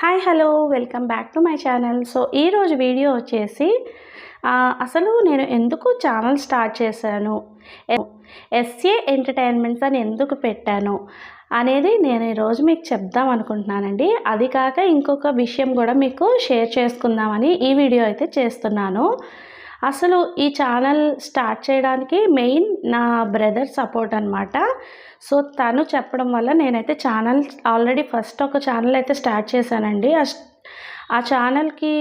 Hi hello welcome back to my channel. So ఈరోజు video వచ్చేసి అసలు నేను ఎందుకు ఛానల్ స్టార్ట్ చేశాను? ఎస్ఏ ఎంటర్టైన్మెంట్స్ అని ఎందుకు పెట్టాను? అనేది నేను ఈరోజు మీకు చెప్దాం అనుకుంటున్నానండి. అది కాక ఇంకొక విషయం కూడా మీకు షేర్ చేసుకుందామని ఈ వీడియో అయితే చేస్తున్నాను. అసలు ఈ ఛానల్ స్టార్ట్ చేయడానికి మెయిన్ నా బ్రదర్ సపోర్ట్ అనమాట సో తను చెప్పడం వల్ల నేనైతే ఛానల్ ఆల్రెడీ ఫస్ట్ ఒక ఛానల్ అయితే స్టార్ట్ చేశానండి. ఆ ఆ ఛానల్కి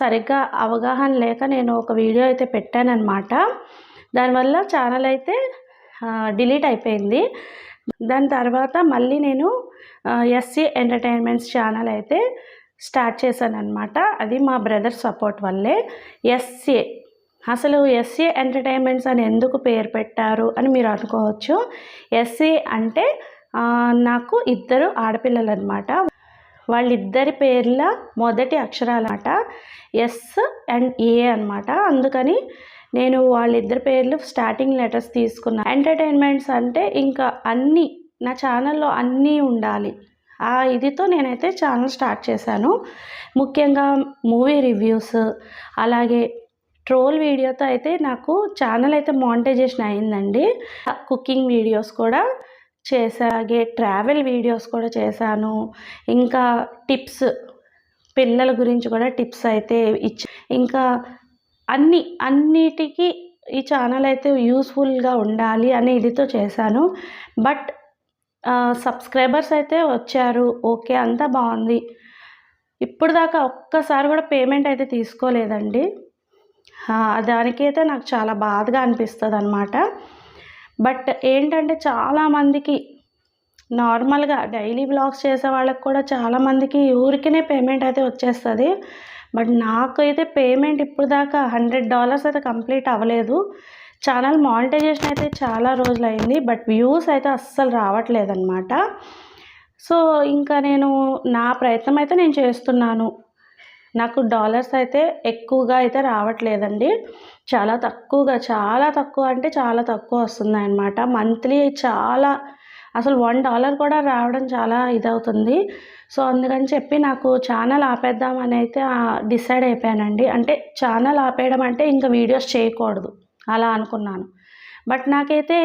సరిగ్గా అవగాహన లేక నేను ఒక వీడియో అయితే పెట్టానమాట దానివల్ల ఛానల్ అయితే డిలీట్ అయిపోయింది. దాని తర్వాత మళ్ళీ నేను ఎస్సీ ఎంటర్టైన్మెంట్స్ ఛానల్ అయితే స్టార్ట్ చేశాను అనమాట అది మా బ్రదర్ సపోర్ట్ వల్లే. ఎస్సీ అసలు ఎస్ఏ ఎంటర్టైన్మెంట్స్ అని ఎందుకు పేరు పెట్టారు అని మీరు అనుకోవచ్చు. ఎస్ఏ అంటే నాకు ఇద్దరు ఆడపిల్లలు అనమాట వాళ్ళిద్దరి పేర్ల మొదటి అక్షరాలట ఎస్ అండ్ ఏ అనమాట అందుకని నేను వాళ్ళిద్దరి పేర్లు స్టార్టింగ్ లెటర్స్ తీసుకున్నాను ఎంటర్టైన్మెంట్స్ అంటే ఇంకా అన్నీ నా ఛానల్లో అన్నీ ఉండాలి. ఆ ఇదితో నేనైతే ఛానల్ స్టార్ట్ చేశాను. ముఖ్యంగా మూవీ రివ్యూస్ అలాగే ట్రోల్ వీడియోతో అయితే నాకు ఛానల్ అయితే మానిటైజేషన్ అయిందండి. కుకింగ్ వీడియోస్ కూడా చేసాగే ట్రావెల్ వీడియోస్ కూడా చేశాను. ఇంకా టిప్స్ పిల్లల గురించి కూడా టిప్స్ అయితే ఇచ్చి ఇంకా అన్ని అన్నిటికీ ఈ ఛానల్ అయితే యూస్ఫుల్గా ఉండాలి అనే ఇదితో చేశాను. బట్ సబ్స్క్రైబర్స్ అయితే వచ్చారు. ఓకే అంతా బాగుంది. ఇప్పుడు దాకా ఒక్కసారి కూడా పేమెంట్ అయితే తీసుకోలేదండి. దానికైతే నాకు చాలా బాధగా అనిపిస్తుంది అనమాట బట్ ఏంటంటే చాలామందికి నార్మల్గా డైలీ బ్లాగ్స్ చేసే వాళ్ళకి కూడా చాలామందికి ఊరికినే పేమెంట్ అయితే వచ్చేస్తుంది. బట్ నాకైతే పేమెంట్ ఇప్పుడు దాకా హండ్రెడ్ డాలర్స్ అయితే కంప్లీట్ అవ్వలేదు. ఛానల్ మానిటైజేషన్ అయితే చాలా రోజులు అయింది బట్ వ్యూస్ అయితే అస్సలు రావట్లేదన్నమాట. సో ఇంకా నేను నా ప్రయత్నం అయితే నేను చేస్తున్నాను. నాకు డాలర్స్ అయితే ఎక్కువగా అయితే రావట్లేదండి. చాలా తక్కువగా చాలా తక్కువ అంటే చాలా తక్కువ వస్తున్నాయి అన్నమాట మంత్లీ చాలా అసలు వన్ డాలర్ కూడా రావడం చాలా ఇదవుతుంది. సో అందుకని చెప్పి నాకు ఛానల్ ఆపేద్దామని అయితే డిసైడ్ అయిపోయానండి. అంటే ఛానల్ ఆపేయడం అంటే ఇంకా వీడియోస్ చేయకూడదు. అలా అనుకున్నాను. బట్ నాకైతే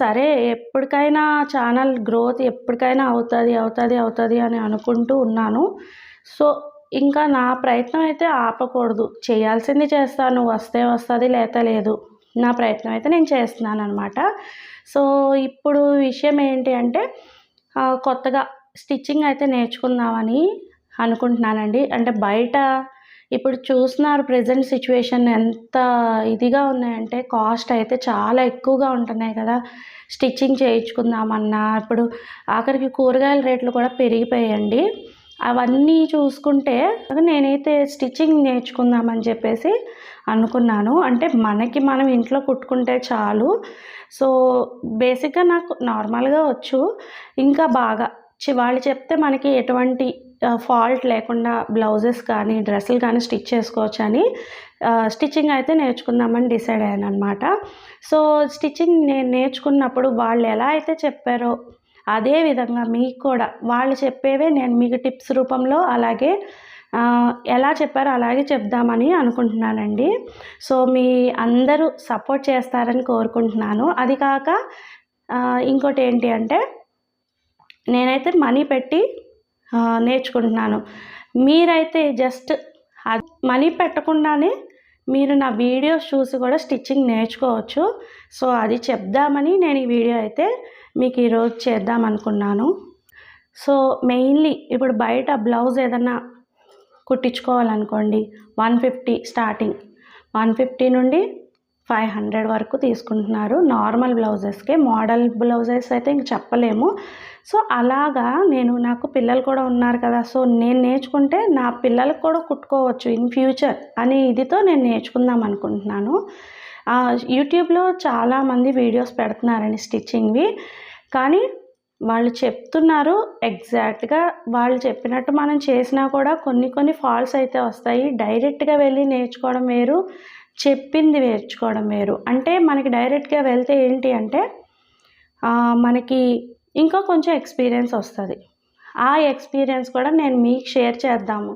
సరే ఎప్పటికైనా ఛానల్ గ్రోత్ ఎప్పటికైనా అవుతుంది అవుతుంది అవుతుంది అని అనుకుంటూ ఉన్నాను. సో ఇంకా నా ప్రయత్నం అయితే ఆపకూడదు. చేయాల్సింది చేస్తాను. వస్తే వస్తుంది లేత లేదు. నా ప్రయత్నం అయితే నేను చేస్తున్నాను అనమాట సో ఇప్పుడు విషయం ఏంటి అంటే కొత్తగా స్టిచ్చింగ్ అయితే నేర్చుకుందామని అనుకుంటున్నానండి. అంటే బయట ఇప్పుడు చూస్తున్నారు ప్రజెంట్ సిచ్యువేషన్ ఎంత ఇదిగా ఉన్నాయంటే కాస్ట్ అయితే చాలా ఎక్కువగా ఉంటున్నాయి కదా. స్టిచ్చింగ్ చేయించుకుందామన్నా ఇప్పుడు ఆఖరికి కూరగాయల రేట్లు కూడా పెరిగిపోయాయండి. అవన్నీ చూసుకుంటే నేనైతే స్టిచ్చింగ్ నేర్చుకుందామని చెప్పేసి అనుకున్నాను. అంటే మనకి మనం ఇంట్లో కుట్టుకుంటే చాలు. సో బేసిక్గా నాకు నార్మల్గా వచ్చు. ఇంకా బాగా చి- వాళ్ళు చెప్తే మనకి ఎటువంటి ఫాల్ట్ లేకుండా బ్లౌజెస్ కానీ డ్రెస్సులు కానీ స్టిచ్ చేసుకోవచ్చు అని స్టిచ్చింగ్ అయితే నేర్చుకుందామని డిసైడ్ అయ్యాను అనమాట సో స్టిచ్చింగ్ నేను నేర్చుకున్నప్పుడు వాళ్ళు ఎలా అయితే చెప్పారో అదే విధంగా మీకు కూడా వాళ్ళు చెప్పేవే నేను మీకు టిప్స్ రూపంలో అలాగే ఎలా చెప్పారో అలాగే చెప్దామని అనుకుంటున్నానండి. సో మీ అందరూ సపోర్ట్ చేస్తారని కోరుకుంటున్నాను. అది కాక ఇంకోటి ఏంటి అంటే నేనైతే మనీ పెట్టి నేర్చుకుంటున్నాను. మీరైతే జస్ట్ మనీ పెట్టకుండానే మీరు నా వీడియోస్ చూసి కూడా స్టిచ్చింగ్ నేర్చుకోవచ్చు. సో అది చెప్దామని నేను ఈ వీడియో అయితే మీకు ఈరోజు చేద్దాం అనుకున్నాను. సో మెయిన్లీ ఇప్పుడు బయట బ్లౌజ్ ఏదన్నా కుట్టించుకోవాలనుకోండి one fifty starting one fifty నుండి ఫైవ్ హండ్రెడ్ వరకు తీసుకుంటున్నారు. నార్మల్ బ్లౌజెస్కే మోడల్ బ్లౌజెస్ అయితే ఇంక చెప్పలేము. సో అలాగా నేను నాకు పిల్లలు కూడా ఉన్నారు కదా సో నేను నేర్చుకుంటే నా పిల్లలకు కూడా కుట్టుకోవచ్చు ఇన్ ఫ్యూచర్ అనే ఇదితో నేను నేర్చుకుందాం అనుకుంటున్నాను. యూట్యూబ్లో చాలామంది వీడియోస్ పెడుతున్నారండి స్టిచ్చింగ్వి. కానీ వాళ్ళు చెప్తున్నారు ఎగ్జాక్ట్గా వాళ్ళు చెప్పినట్టు మనం చేసినా కూడా కొన్ని కొన్ని ఫాల్స్ అయితే వస్తాయి. డైరెక్ట్గా వెళ్ళి నేర్చుకోవడం వేరు చెప్పింది నేర్చుకోవడం వేరు. అంటే మనకి డైరెక్ట్గా వెళ్తే ఏంటి అంటే మనకి ఇంకా కొంచెం ఎక్స్పీరియన్స్ వస్తుంది. ఆ ఎక్స్పీరియన్స్ కూడా నేను మీకు షేర్ చేద్దాము.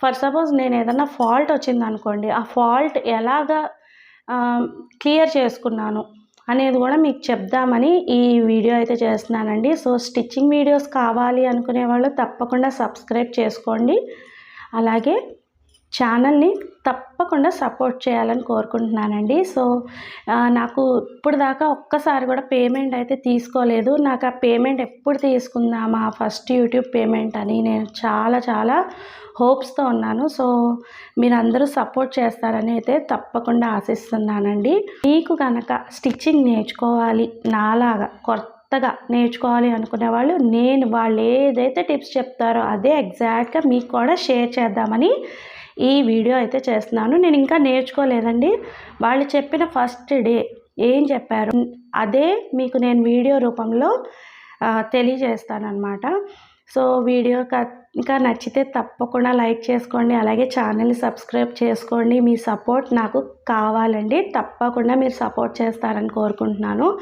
ఫర్ సపోజ్ నేను ఏదైనా ఫాల్ట్ వచ్చింది అనుకోండి ఆ ఫాల్ట్ ఎలాగా క్లియర్ చేసుకున్నాను అనేది కూడా మీకు చెప్దామని ఈ వీడియో అయితే చేస్తున్నానండి. సో స్టిచ్చింగ్ వీడియోస్ కావాలి అనుకునే వాళ్ళు తప్పకుండా సబ్స్క్రైబ్ చేసుకోండి. అలాగే ఛానల్ని తప్పకుండా సపోర్ట్ చేయాలని కోరుకుంటున్నానండి. సో నాకు ఇప్పుడు దాకా ఒక్కసారి కూడా పేమెంట్ అయితే తీసుకోలేదు. నాకు ఆ పేమెంట్ ఎప్పుడు తీసుకుందామా ఫస్ట్ యూట్యూబ్ పేమెంట్ అని నేను చాలా చాలా హోప్స్తో ఉన్నాను. సో మీరందరూ సపోర్ట్ చేస్తారని అయితే తప్పకుండా ఆశిస్తున్నానండి. మీకు కనుక స్టిచ్చింగ్ నేర్చుకోవాలి నాలాగా కొత్తగా నేర్చుకోవాలి అనుకునే వాళ్ళు నేను వాళ్ళు ఏదైతే టిప్స్ చెప్తారో అదే ఎగ్జాక్ట్గా మీకు కూడా షేర్ చేద్దామని ఈ వీడియో అయితే చేస్తున్నాను. నేను ఇంకా నేర్చుకోలేదండి. వాళ్ళు చెప్పిన ఫస్ట్ డే ఏం చెప్పారు? అదే మీకు నేను వీడియో రూపంలో తెలియజేస్తానమాట సో వీడియో క- ఇంకా నచ్చితే తప్పకుండా లైక్ చేసుకోండి. అలాగే ఛానల్ని సబ్స్క్రైబ్ చేసుకోండి. మీ సపోర్ట్ నాకు కావాలండి. తప్పకుండా మీరు సపోర్ట్ చేస్తారని కోరుకుంటున్నాను.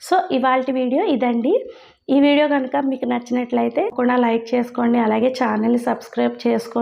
సో ఇవాళ వీడియో ఇదండి. ఈ వీడియో కనుక మీకు నచ్చినట్లయితే కూడా లైక్ చేసుకోండి. అలాగే ఛానల్ని సబ్స్క్రైబ్ చేసుకోండి.